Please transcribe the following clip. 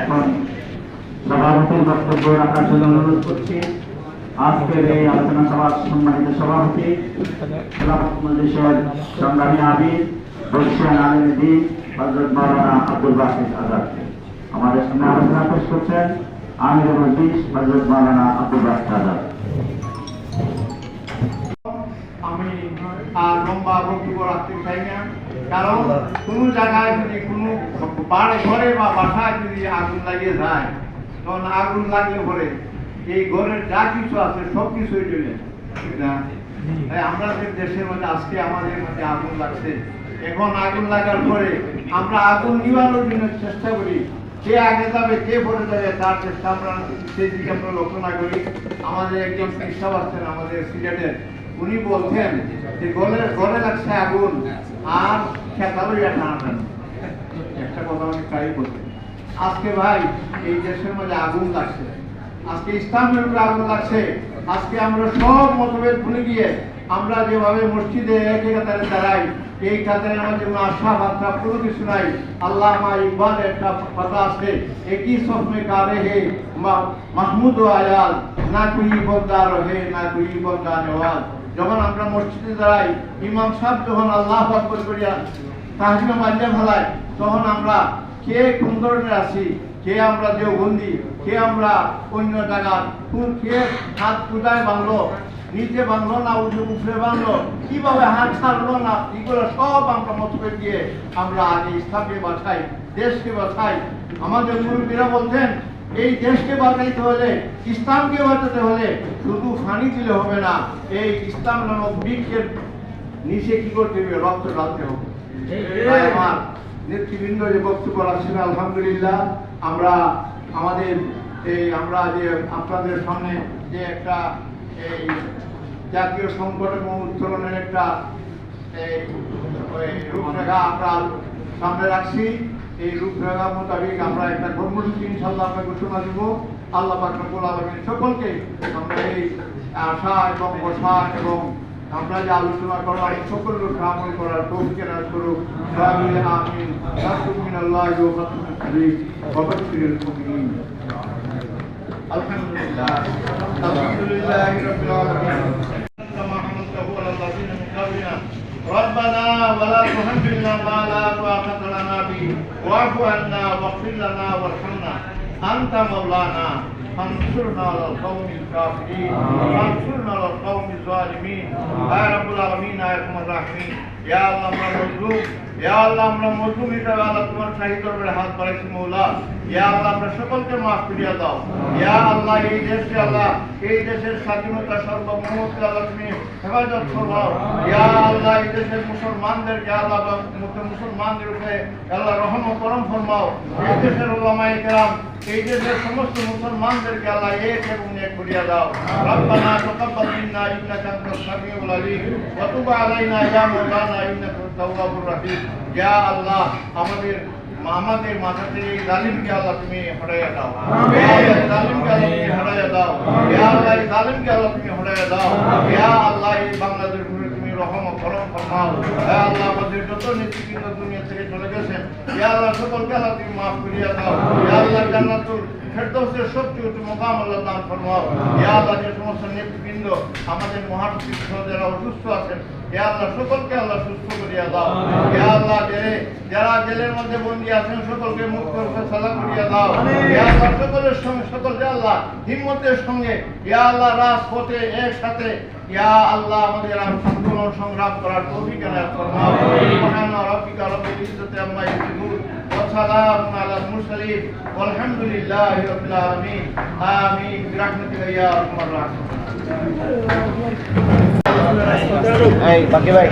এখন সভাপতির বক্তব্য রাখার জন্য অনুরোধ করছি। আজকের এই আলোচনা সভার সম্মানিত সভাপতি সংগ্রামী আবির বর্ষিয়ান আলমী হজরত মাওলানা আব্দুল বাসিদ আজাদ। আমাদের সামনে আলোচনা পেশ করছেন আমিরুল মজিদ হজরত মাওলানা আব্দুল বাসিদ আজাদ। আমি লম্বা রাখতে চাই না। কারণ কোনো জায়গায় যদি কোনো ঘরে বা বাসায় যদি আগুন লাগিয়ে যায়, তখন আগুন লাগলে পরে এই ঘরের যা কিছু আছে সব কিছুই চলে তাই আমরা দেশের মধ্যে, আজকে আমাদের মধ্যে আগুন লাগছে। এখন আগুন লাগার পরে আমরা আগুন নিবানোর জন্য চেষ্টা করি। কে আগে যাবে, কে পরে যাবে, তার চেষ্টা আমরা, সেই দিকে আমরা লক্ষ্য না করি। আমাদের একজন কৃষক আছেন, আমাদের সিলেটের উনি বলছেন যে গলে গলে লাগছে আগুন আর খেতালো টানাটান একটা কথা আমি তাই বলছি। আজকে ভাই এই দেশের মধ্যে আগুন লাগছে। আজকে ইসলামের উপরে আগুন লাগছে। আজকে আমরা সব মতভেদ ভুলে গিয়ে আমরা যেভাবে মসজিদে এক কাতারে দাঁড়াই, এই কাতারের মধ্যে কোনো আশা বার্তা, কোনো কিছু নাই। আল্লাহ মা ইকবাল একটা কথা আছে। একই স্বপ্নে কারে হে মাহমুদ আয়াল, না কুই বন্দা রহে, না কুই বন্দা নেওয়াজ যখন আমরা মসজিদে দাঁড়াই, ইমাম সাহেব যখন আল্লাহ আকবর করিয়া তাহলে মাল্যা ফেলায়, তখন আমরা কে কোন ধরনের আছি, কে আমরা দেওবন্দি, কে আমরা অন্য জায়গার কোন কে হাত পূজায় বাংলো নিচে বাংলো না উঠে উপরে বাংলো কীভাবে হাত ছাড়লো না, এগুলো সব আমরা মতভেদ দিয়ে আমরা আজ ইসলামকে বাঁচাই দেশকে বাঁচাই আমাদের মুরব্বীরা বলতেন এই দেশকে বাঁচাইতে হলে, ইসলামকে বাঁচাতে হলে শুধু ফানি দিলে হবে না, এই ইসলাম নামক বৃক্ষের নিচে কি করতে হবে? রক্ত ঢালতে হবে। আমার নেতৃবৃন্দ যে বক্তব্য রাখছেন, আলহামদুলিল্লাহ, আমরা আমাদের এই, আমরা যে আপনাদের সামনে যে একটা এই জাতীয় সংকট এবং উত্তোলনের একটা রূপরেখা আমরা সামনে রাখছি। এই রূপরেখা মোতাবেক আমরা একটা কর্মসূচি ইনশাল্লাহ আমরা ঘোষণা দিব। আল্লাহ পাকরুল আলমিন সকলকে আমরা এই আশা এবং বসা এবং আমরা যে আলোচনা করলাম সকল লোক আমল করার তৌফিক রাজ করুক। আমিন। আল্লাহ আলহামদুলিল্লাহ। আলহামদুলিল্লাহি রাব্বিল আলামিন كما حمدته على الذين من قبلنا ربنا ولا تحملنا ما لا طاقة لنا به واعف عنا واغفر لنا وارحمنا أنت مولانا فانصرنا على القوم الكافرين فانصرنا على القوم الظالمين يا رب العالمين يا ارحم الراحمين يا الله আমরা মজলুম ইয়া আল্লাহ আমরা মজলুম হিসাবে আল্লাহ তোমার শাহী দরবারে হাত বাড়াইছি মৌলা এই দেশের মুসলমানদের এই দেশের সমস্ত মুসলমানদেরকে আল্লাহ এক এবং এক করিয়া দাও। রব্বানা তাকাব্বাল মিন্না ইন্নাকা আনতাস সামিউল আলিম। ওয়া তুব আলাইনা ইয়া আল্লাহ, আমাদের আমাদের মাথাতে এই জালিমকে আল্লাহ তুমি হটাইয়া দাও ইয়া আল্লাহ এই জালিমকে আল্লাহ তুমি হটাইয়া দাও ইয়া আল্লাহ এই জালিমকে আল্লাহ তুমি হটাইয়া দাও ইয়া আল্লাহ এই বাংলাদেশ ঘুরে তুমি রহম করম ফরমাও আল্লাহ আমাদের যত নেতৃবৃন্দ দুনিয়া থেকে চলে গেছেন ইয়া আল্লাহ সকলকে আল্লাহ তুমি মাফ করিয়া দাও। ইয়া আল্লাহ জান্নাতুল ফেরদৌসের সবচেয়ে উচ্চ মোকাম আল্লাহ দান ফরমাও। ইয়া আল্লাহ যে সমস্ত নেতৃবৃন্দ আমাদের মহাসচিব যারা অসুস্থ আছেন ইয়া আল্লাহ সকলকে আল্লাহ সুস্থ করিয়া দাও। ইয়া আল্লাহ জেলে যারা জেলের মধ্যে বন্দী আছেন সকলকে মুক্ত সাজা করিয়া দাও। ইয়া আল্লাহ সকলের সঙ্গে সকলকে আল্লাহ হিম্মতের সঙ্গে ইয়া আল্লাহ রাজপথে একসাথে ইয়া আল্লাহ আমাদের আন্দোলন সংগ্রাম করার তৌফিক এনায়েত ফরমাও সুবহান রাব্বিকা রাব্বিল ইজ্জাতি আম্মা ইয়াসিফুন ওয়া সালামুন আলাল মুরসালিন ওয়ালহামদুলিল্লাহি রাব্বিল আলামিন। আমিন। বিরহমাতিকা ইয়া আরহামার রাহিমিন। এই বাকি ভাই।